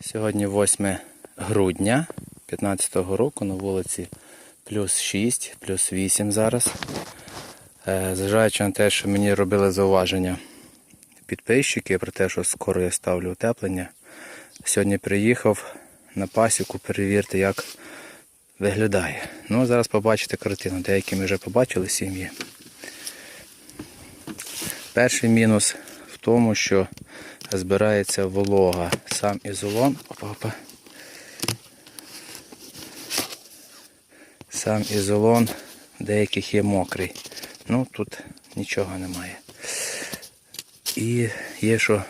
Сьогодні 8 грудня 2015 року на вулиці плюс 6, плюс 8 зараз. Е, Зважаючи на те, що мені робили зауваження підписчики про те, що скоро я ставлю утеплення. Сьогодні приїхав на пасіку перевірити, як виглядає. Ну, зараз побачите картину. Деякі ми вже побачили сім'ї. Перший мінус в тому, що збирається волога. Сам ізолон. Опа. Сам ізолон деяких є мокрий. Ну тут нічого немає. І є, що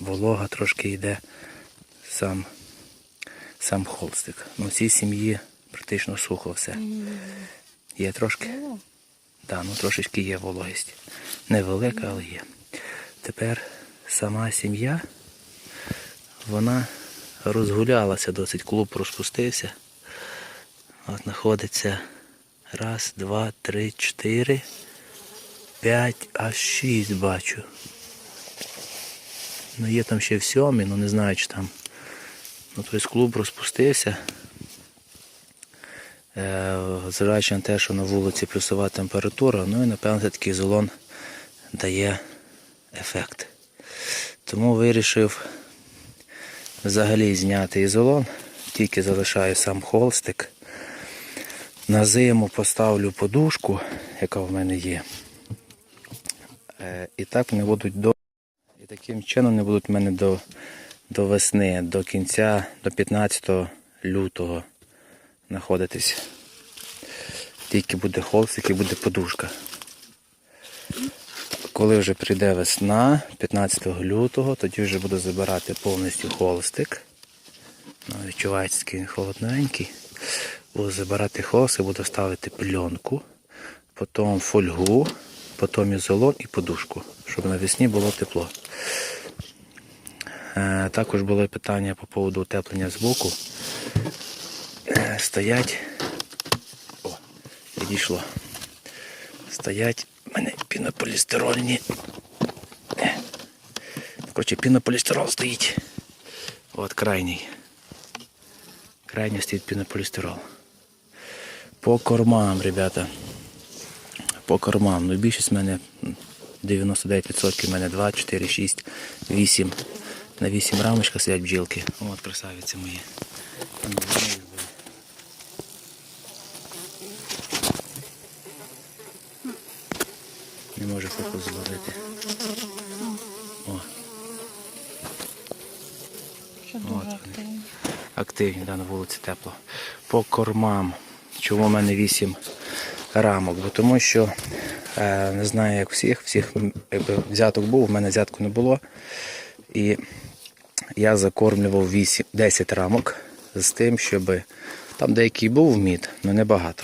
волога трошки йде сам, сам холстик. Ну, в цій сім'ї практично сухо все. Є трошки. Так, ну трошечки є вологість. Невелика, але є. Тепер сама сім'я, вона розгулялася досить, клуб розпустився. От знаходиться раз, два, три, чотири, п'ять, аж шість бачу. Ну є там ще в сьомі, ну не знаю, чи там. Ну, тобто клуб розпустився. Е, Зважаючи на те, що на вулиці плюсова температура, ну і напевно все-таки ізолон дає ефект. Тому вирішив взагалі зняти ізолон, тільки залишаю сам холстик. На зиму поставлю подушку, яка в мене є. Е, І так вони будуть до. І таким чином вони будуть в мене до, до весни, до кінця, до 15 лютого знаходитись. Тільки буде холстик і буде подушка. Коли вже прийде весна, 15 лютого, тоді вже буду забирати повністю холстик. Ну, відчувається такий холодненький. Буду забирати холстик, буду ставити пленку, потім фольгу, потім ізолон і подушку, щоб навесні було тепло. Е, Також було питання по поводу утеплення збоку. Е, Стоять. О, підійшло. Стоять пінополістирольні. Е, Коротше, пінополістирол стоїть. От крайній. Крайній стоїть пінополістирол. По кормам, ребята. По кормам. Ну, більшість в мене 99% в мене 2, 4, 6, 8. На 8 рамочках сидять бджілки. От красавиці мої. Ну, вони їх були. Не може фокус зловити. О, Що дуже активні, да, на вулиці тепло. По кормам. Чому в мене 8 рамок? Бо тому що е, не знаю, як всіх, всіх якби, взяток був, у мене взятку не було. І я закормлював 8, 10 рамок з тим, щоб там деякий був мід, але не багато.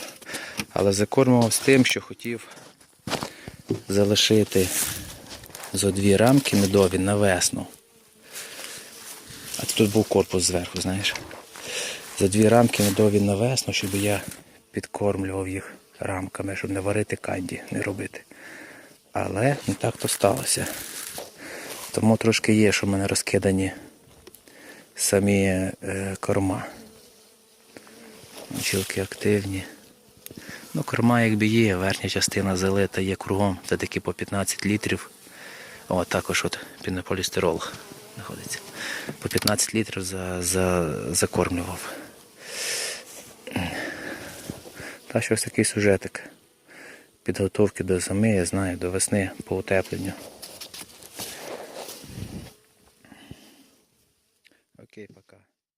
Але закормлював з тим, що хотів залишити зо дві рамки медові на весну. А тут був корпус зверху, знаєш. За дві рамки медові на весну, щоб я підкормлював їх рамками, щоб не варити канді, не робити. Але не так то сталося. Тому трошки є, що в мене розкидані самі е, корма. Бджілки активні. Ну, корма якби є, верхня частина залита є кругом, це таки по 15 літрів. О, також от пінополістирол знаходиться. По 15 літрів за, за, закормлював. Та що ось такий сюжетик. Підготовки до зими, я знаю, до весни по утепленню. Окей, пока.